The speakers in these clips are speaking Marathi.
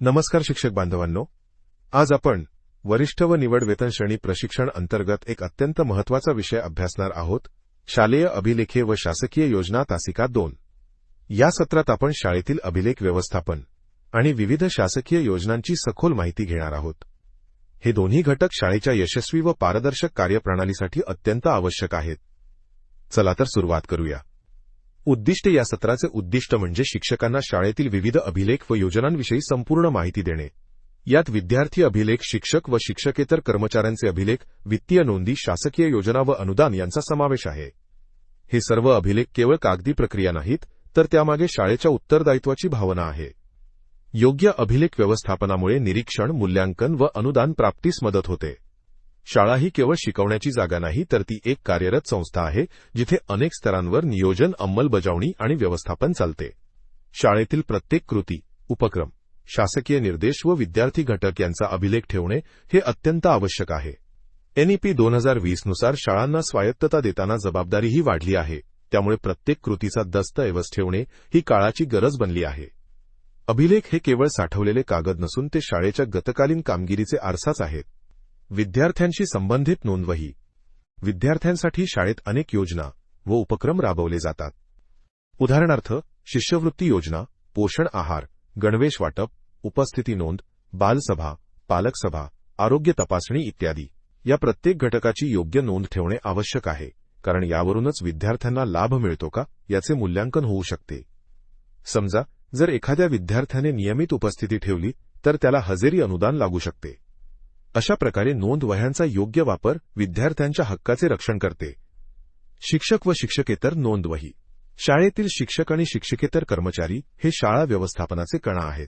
नमस्कार शिक्षक बांधवांनो. आज आपण वरिष्ठ व निवड वेतन श्रेणी प्रशिक्षण अंतर्गत एक अत्यंत महत्त्वाचा विषय अभ्यासणार आहोत शालेय अभिलेखे व शासकीय योजना तासिका दोन. या सत्रात आपण शाळेतील अभिलेख व्यवस्थापन आणि विविध शासकीय योजनांची सखोल माहिती घेणार आहोत. हे दोन्ही घटक शाळेच्या यशस्वी व पारदर्शक कार्यप्रणालीसाठी अत्यंत आवश्यक आहेत. चला तर सुरुवात करूया. उद्दिष्ट या सत्राचे उद्दिष्ट म्हणजे शिक्षकांना शाळेतील विविध अभिलेख व योजनांविषयी संपूर्ण माहिती देणे. यात विद्यार्थी अभिलेख शिक्षक व शिक्षकेतर कर्मचाऱ्यांचे अभिलेख वित्तीय नोंदी शासकीय योजना व अनुदान यांचा समावेश आहे. हे सर्व अभिलेख केवळ कागदी प्रक्रिया नाहीत तर त्यामागे शाळेच्या उत्तरदायित्वाची भावना आहे. योग्य अभिलेख व्यवस्थापनामुळे निरीक्षण मूल्यांकन व अनुदान प्राप्तीस मदत होते. शाळा ही केवळ शिकवण्याची जागा नाही तर ती एक कार्यरत संस्था आहे जिथे अनेक स्तरांवर नियोजन अंमलबजावणी आणि व्यवस्थापन चालते. शाळेतील प्रत्येक कृती उपक्रम शासकीय निर्देश व विद्यार्थी घटक यांचा अभिलेख ठेवणे हे अत्यंत आवश्यक आहे. एनईपी दोन हजार वीसनुसार शाळांना स्वायत्तता देताना जबाबदारीही वाढली आहे त्यामुळे प्रत्येक कृतीचा दस्तऐवज ठेवणे ही काळाची गरज बनली आहे. अभिलेख हे केवळ साठवलेले कागद नसून ते शाळेच्या गतकालीन कामगिरीचे आरसाच आहेत. विद्यार्थ्यांशी संबंधित नोंदवही. विद्यार्थ्यांसाठी शाळेत अनेक योजना व उपक्रम राबवले जातात. उदाहरणार्थ शिष्यवृत्ती योजना पोषण आहार गणवेश वाटप उपस्थिती नोंद बालसभा पालकसभा आरोग्य तपासणी इत्यादी. या प्रत्येक घटकाची योग्य नोंद ठेवणे आवश्यक आहे कारण यावरूनच विद्यार्थ्यांना लाभ मिळतो का याचे मूल्यांकन होऊ शकते. समजा जर एखाद्या विद्यार्थ्याने नियमित उपस्थिती ठेवली तर त्याला हजेरी अनुदान लागू शकते. अशा प्रकारे नोंद वह्यांचा योग्य वापर विद्यार्थ्यांच्या हक्काचे रक्षण करते. शिक्षक व शिक्षकेतर नोंदवही शाळेतील शिक्षक आणि शिक्षकेतर कर्मचारी हे शाळा व्यवस्थापनाचे कणा आहेत.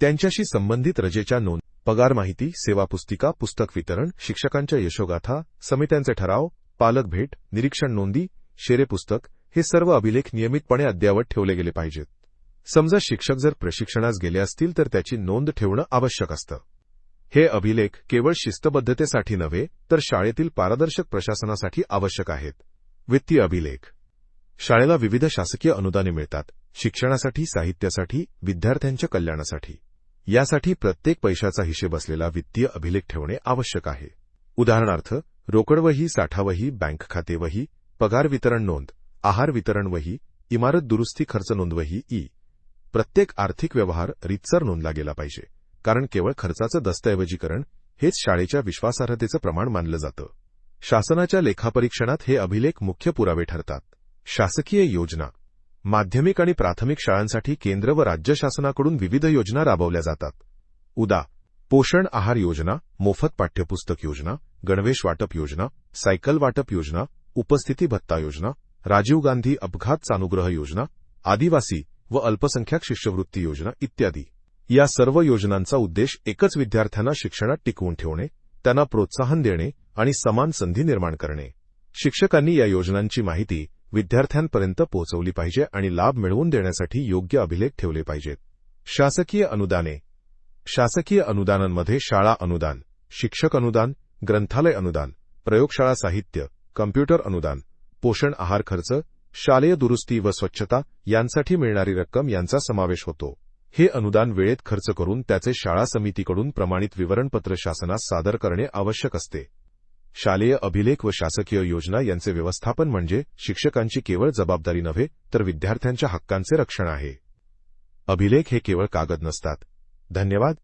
त्यांच्याशी संबंधित रजेच्या नोंद पगार माहिती सेवा पुस्तिका पुस्तक वितरण शिक्षकांच्या यशोगाथा समित्यांचे ठराव पालक भेट निरीक्षण नोंदी शेरे पुस्तक हे सर्व अभिलेख नियमितपणे अद्ययावत ठेवले गेले पाहिजेत. समजा शिक्षक जर प्रशिक्षणास गेले असतील तर त्याची नोंद ठेवणं आवश्यक असतं. हे अभिलेख केवळ शिस्तबद्धतेसाठी नव्हे तर शाळेतील पारदर्शक प्रशासनासाठी आवश्यक आहेत. वित्तीय अभिलेख. शाळेला विविध शासकीय अनुदाने मिळतात शिक्षणासाठी साहित्यासाठी विद्यार्थ्यांच्या कल्याणासाठी. यासाठी प्रत्येक पैशाचा हिशेब असलेला वित्तीय अभिलेख ठेवणे आवश्यक आहे. उदाहरणार्थ रोकडवही साठावही बँक खातेवही पगार वितरण नोंद आहार वितरण वही इमारत दुरुस्ती खर्च नोंदवही ई. प्रत्येक आर्थिक व्यवहार रितसर नोंदला गेला पाहिजे. कारण केवळ खर्चाचं दस्तऐवजीकरण हेच शाळेच्या विश्वासार्हतेचं प्रमाण मानलं जातं. शासनाच्या लेखापरीक्षणात हे अभिलेख मुख्य पुरावे ठरतात. शासकीय योजना. माध्यमिक आणि प्राथमिक शाळांसाठी केंद्र व राज्य शासनाकडून विविध योजना राबवल्या जातात. उदा. पोषण आहार योजना मोफत पाठ्यपुस्तक योजना गणवेश वाटप योजना सायकल वाटप योजना उपस्थिती भत्ता योजना राजीव गांधी अपघात सानुग्रह योजना आदिवासी व अल्पसंख्याक शिष्यवृत्ती योजना इत्यादी. या सर्व योजनांचा उद्देश एकच विद्यार्थ्यांना शिक्षणात टिकवून ठेवणे त्यांना प्रोत्साहन देणे आणि समान संधी निर्माण करणे. शिक्षकांनी या योजनांची माहिती विद्यार्थ्यांपर्यंत पोहोचवली पाहिजे आणि लाभ मिळवून देण्यासाठी योग्य अभिलेख ठेवले पाहिजेत. शासकीय अनुदाने. शासकीय अनुदानांमध्ये शाळा अनुदान शिक्षक अनुदान ग्रंथालय अनुदान प्रयोगशाळा साहित्य कम्प्युटर अनुदान पोषण आहार खर्च शालेय दुरुस्ती व स्वच्छता यांसाठी मिळणारी रक्कम यांचा समावेश होतो. हे अनुदान वेळेत खर्च करून त्याचे शाळा समितीकडून प्रमाणित विवरणपत्र शासनास सादर करणे आवश्यक असते. शालेय अभिलेख व शासकीय योजना यांचे व्यवस्थापन म्हणजे शिक्षकांची केवळ जबाबदारी नव्हे तर विद्यार्थ्यांच्या हक्कांचे रक्षण आहे. अभिलेख हे केवळ कागद नसतात. धन्यवाद.